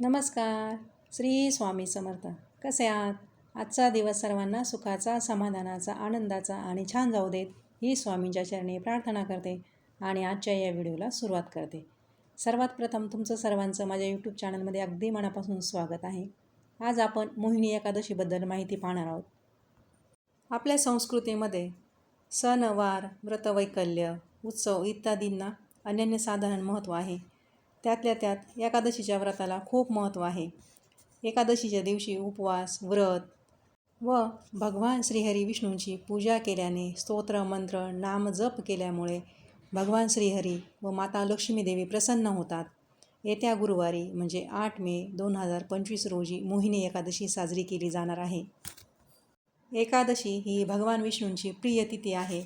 नमस्कार. श्री स्वामी समर्थ. कसे आहात? आजचा दिवस सर्वांना सुखाचा समाधानाचा आनंदाचा आणि छान जाऊ देत ही स्वामींच्या चरणी प्रार्थना करते आणि आजच्या या व्हिडिओला सुरुवात करते. सर्वात प्रथम तुमचं सर्वांचं माझ्या यूट्यूब चॅनलमध्ये अगदी मनापासून स्वागत आहे. आज आपण मोहिनी एकादशीबद्दल माहिती पाहणार आहोत. आपल्या संस्कृतीमध्ये सणवार व्रतवैकल्य उत्सव इत्यादींना अनन्यसाधारण महत्त्व आहे. त्यातल्या त्यात एकादशीच्या व्रताला खूप महत्त्व आहे. एकादशीच्या दिवशी उपवास व्रत व भगवान श्रीहरी विष्णूंची पूजा केल्याने स्तोत्र मंत्र नाम जप केल्यामुळे भगवान श्रीहरी व माता लक्ष्मीदेवी प्रसन्न होतात. येत्या गुरुवारी म्हणजे आठ मे दोन हजार पंचवीस रोजी मोहिनी एकादशी साजरी केली जाणार आहे. एकादशी ही भगवान विष्णूंची प्रिय तिथी आहे.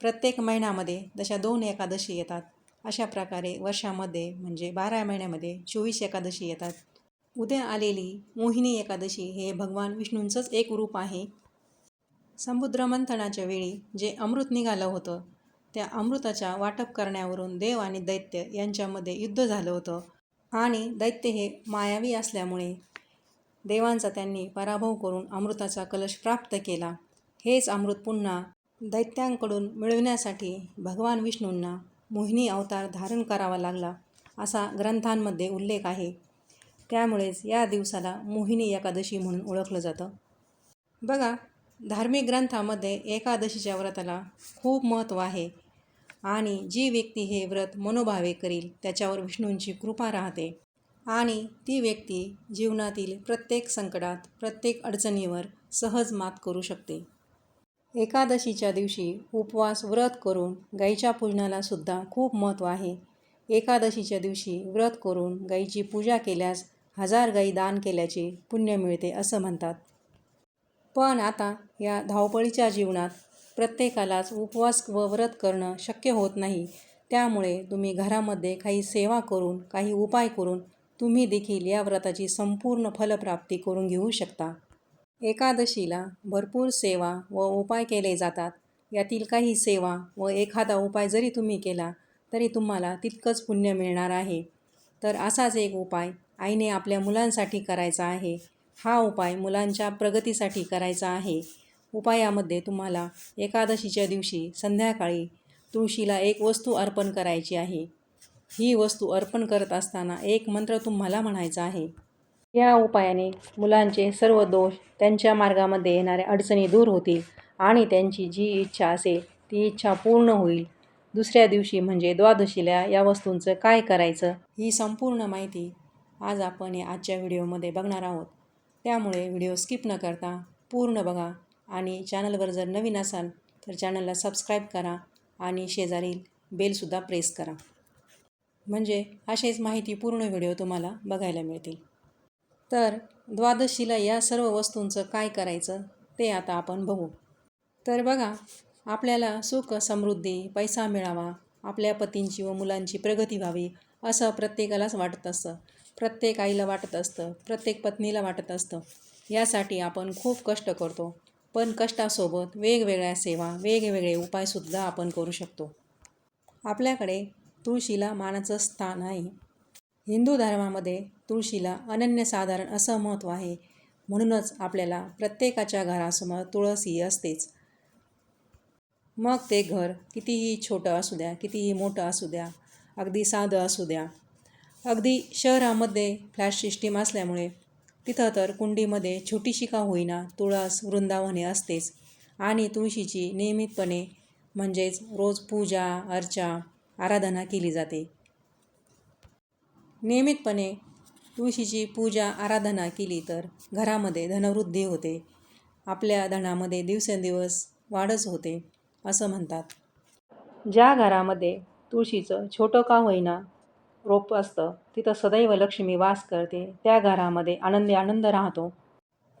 प्रत्येक महिन्यामध्ये जशा दोन एकादशी येतात. अशा प्रकारे वर्षामध्ये म्हणजे बारा महिन्यामध्ये चोवीस एकादशी येतात. उद्या आलेली मोहिनी एकादशी हे भगवान विष्णूंचंच एक रूप आहे. समुद्र मंथनाच्या वेळी जे अमृत निघालं होतं त्या अमृताच्या वाटप करण्यावरून देव आणि दैत्य यांच्यामध्ये युद्ध झालं होतं. आणि दैत्य हे मायावी असल्यामुळे देवांचा त्यांनी पराभव करून अमृताचा कलश प्राप्त केला. हेच अमृत पुन्हा दैत्यांकडून मिळविण्यासाठी भगवान विष्णूंना मोहिनी अवतार धारण करावा लागला असा ग्रंथांमध्ये उल्लेख आहे. त्यामुळेच या दिवसाला मोहिनी एकादशी म्हणून ओळखलं जातं. बघा धार्मिक ग्रंथामध्ये एकादशीच्या व्रताला खूप महत्त्व आहे आणि जी व्यक्ती हे व्रत मनोभावे करील त्याच्यावर विष्णूंची कृपा राहते. आणि ती व्यक्ती जीवनातील प्रत्येक संकटात प्रत्येक अडचणीवर सहज मात करू शकते. एकादशीच्या दिवशी उपवास व्रत करून गाईच्या पूजनाला सुद्धा खूप महत्त्व आहे. एकादशीच्या दिवशी व्रत करून गाईची पूजा केल्यास हजार गाई दान केल्याचे पुण्य मिळते असं म्हणतात. पण आता या धावपळीच्या जीवनात प्रत्येकालाच उपवास व व्रत करणं शक्य होत नाही. त्यामुळे तुम्ही घरामध्ये काही सेवा करून काही उपाय करून तुम्ही देखील या व्रताची संपूर्ण फलप्राप्ती करून घेऊ शकता. एकादशीला भरपूर सेवा व उपाय केले जातात. यातील काही सेवा व एखादा उपाय जरी तुम्ही केला तरी तुम्हाला तितकंच पुण्य मिळणार आहे. तर असाच एक उपाय आईने आपल्या मुलांसाठी करायचा आहे. हा उपाय मुलांच्या प्रगतीसाठी करायचा आहे. उपायामध्ये तुम्हाला एकादशीच्या दिवशी संध्याकाळी तुळशीला एक वस्तू अर्पण करायची आहे. ही वस्तू अर्पण करत असताना एक मंत्र तुम्हाला म्हणायचा आहे. या उपायाने मुलांचे सर्व दोष त्यांच्या मार्गामध्ये येणाऱ्या अडचणी दूर होतील आणि त्यांची जी इच्छा असेल ती इच्छा पूर्ण होईल. दुसऱ्या दिवशी म्हणजे द्वादशीला या वस्तूंचं काय करायचं ही संपूर्ण माहिती आज आपण या आजच्या व्हिडिओमध्ये बघणार आहोत. त्यामुळे व्हिडिओ स्किप न करता पूर्ण बघा आणि चॅनलवर जर नवीन असाल तर चॅनलला सबस्क्राईब करा आणि शेजारील बेलसुद्धा प्रेस करा. म्हणजे असेच माहिती पूर्ण व्हिडिओ तुम्हाला बघायला मिळतील. तर द्वादशीला या सर्व वस्तूंचं काय करायचं ते आता आपण बघू. तर बघा आपल्याला सुख समृद्धी पैसा मिळावा आपल्या पतींची व मुलांची प्रगती व्हावी असं प्रत्येकालाच वाटत असतं. प्रत्येक आईला वाटत असतं प्रत्येक पत्नीला वाटत असतं. यासाठी आपण खूप कष्ट करतो. पण कष्टासोबत वेगवेगळ्या सेवा वेगवेगळे उपायसुद्धा आपण करू शकतो. आपल्याकडे तुळशीला मानाचं स्थान आहे. हिंदू धर्मामध्ये तुळशीला अनन्यसाधारण असं महत्त्व आहे. म्हणूनच आपल्याला प्रत्येकाच्या घरासमोर तुळस ही असतेच. मग ते घर कितीही छोटं असू द्या कितीही मोठं असू द्या अगदी साधं असू द्या. अगदी शहरामध्ये फ्लॅट सिस्टीम असल्यामुळे तिथं तर कुंडीमध्ये छोटीशी का होईना तुळस वृंदावने असतेच. आणि तुळशीची नियमितपणे म्हणजेच रोज पूजा अर्चा आराधना केली जाते. नियमितपणे तुळशीची पूजा आराधना केली तर घरामध्ये धनवृद्धी होते. आपल्या धनामध्ये दिवसेंदिवस वाढच होते असं म्हणतात. ज्या घरामध्ये तुळशीचं छोटं का होईना रोप असतं तिथं सदैव लक्ष्मी वास करते त्या घरामध्ये आनंदी आनंद राहतो.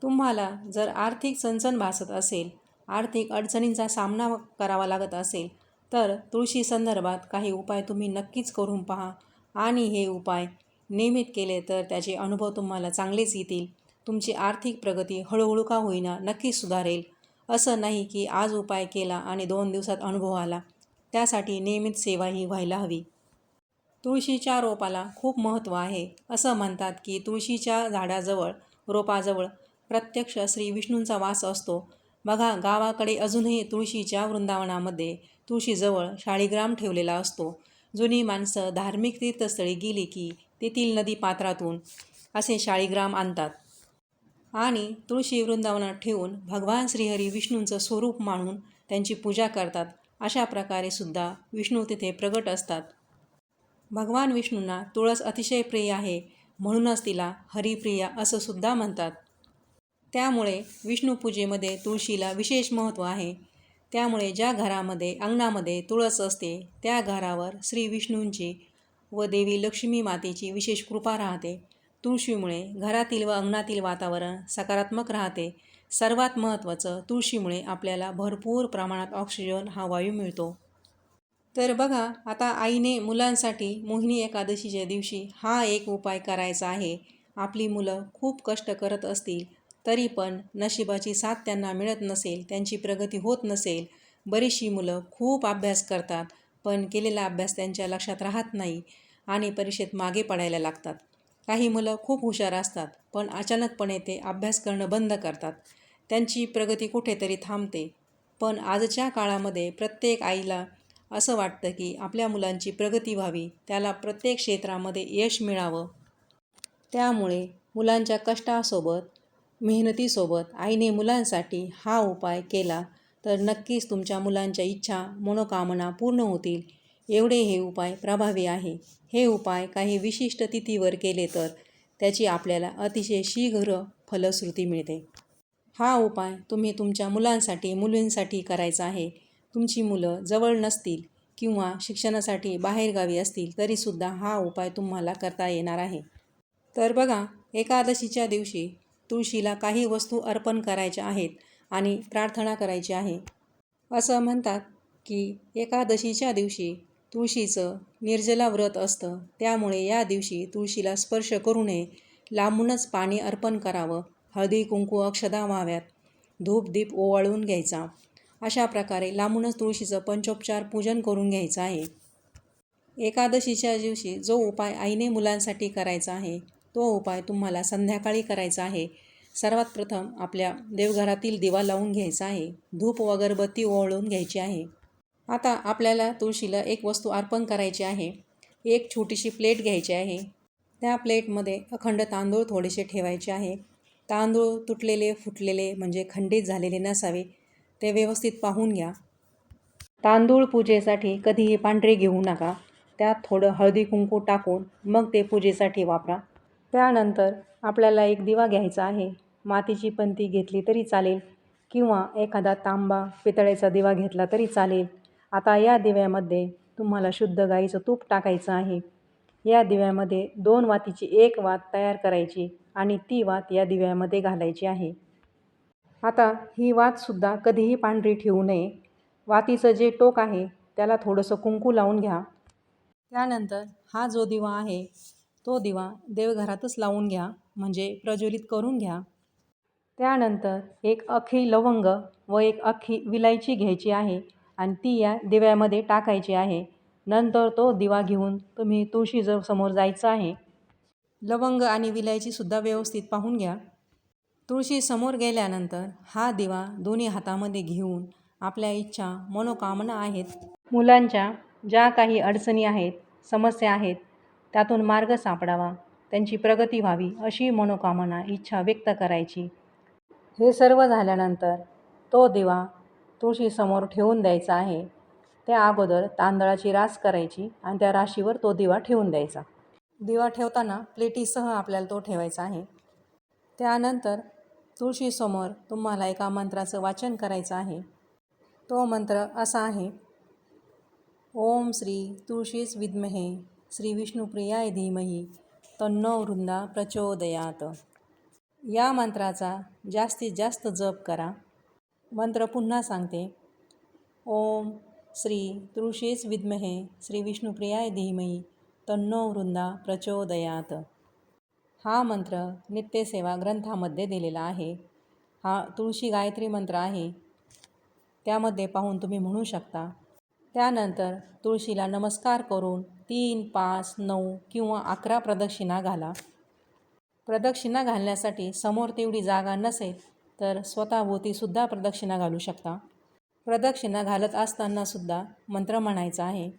तुम्हाला जर आर्थिक चणचण भासत असेल आर्थिक अडचणींचा सामना करावा लागत असेल तर तुळशी संदर्भात काही उपाय तुम्ही नक्कीच करून पहा. आणि हे उपाय नियमित केले तर त्याचे अनुभव तुम्हाला चांगलेच येतील. तुमची आर्थिक प्रगती हळूहळू का होईना नक्कीच सुधारेल. असं नाही की आज उपाय केला आणि दोन दिवसात अनुभव आला. त्यासाठी नियमित सेवा ही व्हायला हवी. तुळशीच्या रोपाला खूप महत्त्व आहे. असं म्हणतात की तुळशीच्या झाडाजवळ रोपाजवळ प्रत्यक्ष श्री विष्णूंचा वास असतो. बघा गावाकडे अजूनही तुळशीच्या वृंदावनामध्ये तुळशीजवळ शाळीग्राम ठेवलेला असतो. जुनी माणसं धार्मिक तीर्थस्थळी गेली की तेथील नदी पात्रातून असे शाळीग्राम आणतात. आणि तुळशी वृंदावनात ठेवून भगवान श्रीहरी विष्णूंचं स्वरूप मानून त्यांची पूजा करतात अशा प्रकारे सुद्धा विष्णू तिथे प्रगट असतात. भगवान विष्णूंना तुळस अतिशय प्रिय आहे म्हणूनच तिला हरिप्रिया असं सुद्धा म्हणतात. त्यामुळे विष्णूपूजेमध्ये तुळशीला विशेष महत्त्व आहे. त्यामुळे ज्या घरामध्ये अंगणामध्ये तुळस असते त्या घरावर श्री विष्णूंची व देवी लक्ष्मी मातेची विशेष कृपा राहते. तुळशीमुळे घरातील व अंगणातील वातावरण सकारात्मक राहते. सर्वात महत्त्वाचं तुळशीमुळे आपल्याला भरपूर प्रमाणात ऑक्सिजन हा वायू मिळतो. तर बघा आता आईने मुलांसाठी मोहिनी एकादशीच्या दिवशी हा एक उपाय करायचा आहे. आपली मुलं खूप कष्ट करत असतील. तरी पण नशिबाची साथ त्यांना मिळत नसेल त्यांची प्रगती होत नसेल. बरीचशी मुलं खूप अभ्यास करतात पण केलेला अभ्यास त्यांच्या लक्षात राहत नाही आणि परीक्षेत मागे पडायला लागतात. काही मुलं खूप हुशार असतात पण अचानकपणे ते अभ्यास करणं बंद करतात. त्यांची प्रगती कुठेतरी थांबते. पण आजच्या काळामध्ये प्रत्येक आईला असं वाटतं की आपल्या मुलांची प्रगती व्हावी त्याला प्रत्येक क्षेत्रामध्ये यश मिळावं. त्यामुळे मुलांच्या कष्टासोबत मेहनतीसोबत आईने मुलांसाठी हा उपाय केला तर नक्कीच तुमच्या मुलांच्या इच्छा मनोकामना पूर्ण होतील. एवढे हे उपाय प्रभावी आहे. हे उपाय काही विशिष्ट तिथीवर केले तर त्याची आपल्याला अतिशय शीघ्र फलश्रुती मिळते. हा उपाय तुम्ही तुमच्या मुलांसाठी मुलींसाठी करायचा आहे. तुमची मुलं जवळ नसतील किंवा शिक्षणासाठी बाहेरगावी असतील तरीसुद्धा हा उपाय तुम्हाला करता येणार आहे. तर बघा एकादशीच्या दिवशी तुळशीला काही वस्तू अर्पण करायच्या आहेत आणि प्रार्थना करायची आहे. असं म्हणतात की एकादशीच्या दिवशी तुळशीचं निर्जला व्रत असतं. त्यामुळे या दिवशी तुळशीला स्पर्श करू नये. लांबूनच पाणी अर्पण करावं. हळदी कुंकू अक्षदा व्हाव्यात. धूप दीप ओवाळून घ्यायचा. अशा प्रकारे लांबूनच तुळशीचं पंचोपचार पूजन करून घ्यायचं आहे. एकादशीच्या दिवशी जो उपाय आईने मुलांसाठी करायचा आहे तो उपाय तुम्हाला संध्याकाळी करायचा आहे. सर्वात प्रथम आपल्या देवघरातील दिवा लावून घ्यायचा आहे. धूप व अगरबत्ती ओवाळून घ्यायची आहे. आता आपल्याला तुळशीला एक वस्तू अर्पण करायची आहे. एक छोटीशी प्लेट घ्यायची आहे. त्या प्लेटमध्ये अखंड तांदूळ थोडेसे ठेवायचे आहे. तांदूळ तुटलेले फुटलेले म्हणजे खंडित झालेले नसावे ते व्यवस्थित पाहून घ्या. तांदूळ पूजेसाठी कधीही पांढरे घेऊ नका. त्यात थोडं हळदी कुंकू टाकून मग ते पूजेसाठी वापरा. त्यानंतर आपल्याला एक दिवा घ्यायचा आहे. मातीची पंती घेतली तरी चालेल किंवा एखादा तांबा पितळेचा दिवा घेतला तरी चालेल. आता या दिव्यामध्ये तुम्हाला शुद्ध गाईचं तूप टाकायचं आहे. या दिव्यामध्ये दोन वातीची एक वात तयार करायची आणि ती वात या दिव्यामध्ये घालायची आहे. आता ही वातसुद्धा कधीही पांढरी ठेवू नये. वातीचं जे टोक आहे त्याला थोडंसं कुंकू लावून घ्या. त्यानंतर हा जो दिवा आहे तो दिवा देवघरातच लावून घ्या म्हणजे प्रज्वलित करून घ्या. त्यानंतर एक अख्खी लवंग व एक अख्खी विलायची घ्यायची आहे आणि ती या दिव्यामध्ये टाकायची आहे. नंतर तो दिवा घेऊन तुम्ही तुळशीजवळ समोर जायचं आहे. लवंग आणि विलायचीसुद्धा व्यवस्थित पाहून घ्या. तुळशी समोर गेल्यानंतर हा दिवा दोन्ही हातामध्ये घेऊन आपल्या इच्छा मनोकामना आहेत. मुलांच्या ज्या काही अडचणी आहेत समस्या आहेत त्यातून मार्ग सापडावा. त्यांची प्रगती व्हावी अशी मनोकामना इच्छा व्यक्त करायची. हे सर्व झाल्यानंतर तो दिवा तुळशीसमोर ठेवून द्यायचा आहे. त्या अगोदर तांदळाची रास करायची आणि त्या राशीवर तो दिवा ठेवून द्यायचा. दिवा ठेवताना प्लेटीसह आपल्याला तो ठेवायचा आहे. त्यानंतर तुळशीसमोर तुम्हाला एका मंत्राचं वाचन करायचं आहे. तो मंत्र असा आहे. ओम श्री तुळशीस विद्महे. श्री विष्णुप्रियाय धीमही. तन्नो वृंदा प्रचोदयात. या मंत्राचा जास्तीत जास्त जप करा. मंत्र पुन्हा सांगते. ओम श्री तुळशीस विद्महे श्री विष्णुप्रियाय धीमही. तन्नो वृंदा प्रचोदयात. हा मंत्र नित्यसेवा ग्रंथामध्ये दिलेला आहे. हा तुळशी गायत्री मंत्र आहे. त्यामध्ये पाहून तुम्ही म्हणू शकता. त्यानंतर तुळशीला नमस्कार करून तीन पाच नऊ किंवा अकरा प्रदक्षिणा घाला. प्रदक्षिणा घालण्यासाठी समोर तेवढी जागा नसेल तर स्वतःभोवतीसुद्धा प्रदक्षिणा घालू शकता. प्रदक्षिणा घालत असतानासुद्धा मंत्र म्हणायचा आहे.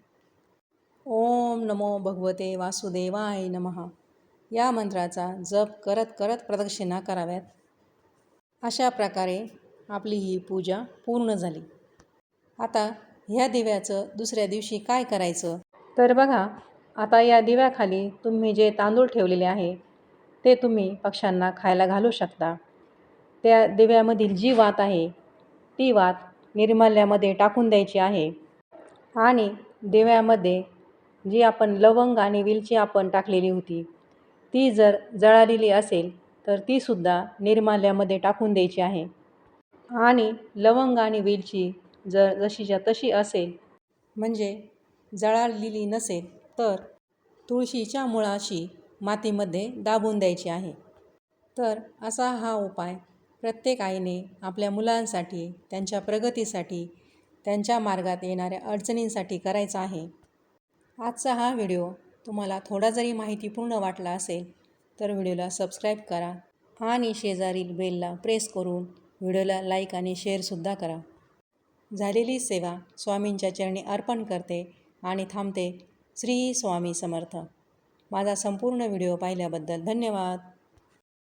ओम नमो भगवते वासुदेवाय नमः. या मंत्राचा जप करत करत प्रदक्षिणा कराव्यात. अशा प्रकारे आपली ही पूजा पूर्ण झाली. आता ह्या दिव्याचं दुसऱ्या दिवशी काय करायचं? तर बघा आता या दिव्याखाली तुम्ही जे तांदूळ ठेवलेले आहे ते तुम्ही पक्ष्यांना खायला घालू शकता. त्या दिव्यामधील जी वात आहे ती वात निर्माल्यामध्ये टाकून द्यायची आहे. आणि दिव्यामध्ये जी आपण लवंग आणि वेलची आपण टाकलेली होती ती जर जळालेली असेल तर तीसुद्धा निर्माल्यामध्ये टाकून द्यायची आहे. आणि लवंग आणि वेलची जर जशीच्या तशी असेल. म्हणजे जळालेली नसेल तर तुळशीच्या मुळाशी मातीमध्ये दाबून द्यायची आहे. तर असा हा उपाय प्रत्येक आईने आपल्या मुलांसाठी त्यांच्या प्रगतीसाठी त्यांच्या मार्गात येणाऱ्या अडचणींसाठी करायचा आहे. आजचा हा व्हिडिओ तुम्हाला थोडा जरी माहितीपूर्ण वाटला असेल तर व्हिडिओला सबस्क्राईब करा आणि शेजारील बेलला प्रेस करून व्हिडिओला लाईक आणि शेअरसुद्धा करा. झालेली सेवा स्वामींच्या चरणी अर्पण करते आणि थांबते. श्री स्वामी समर्थ. माझा संपूर्ण व्हिडिओ पाहिल्याबद्दल धन्यवाद.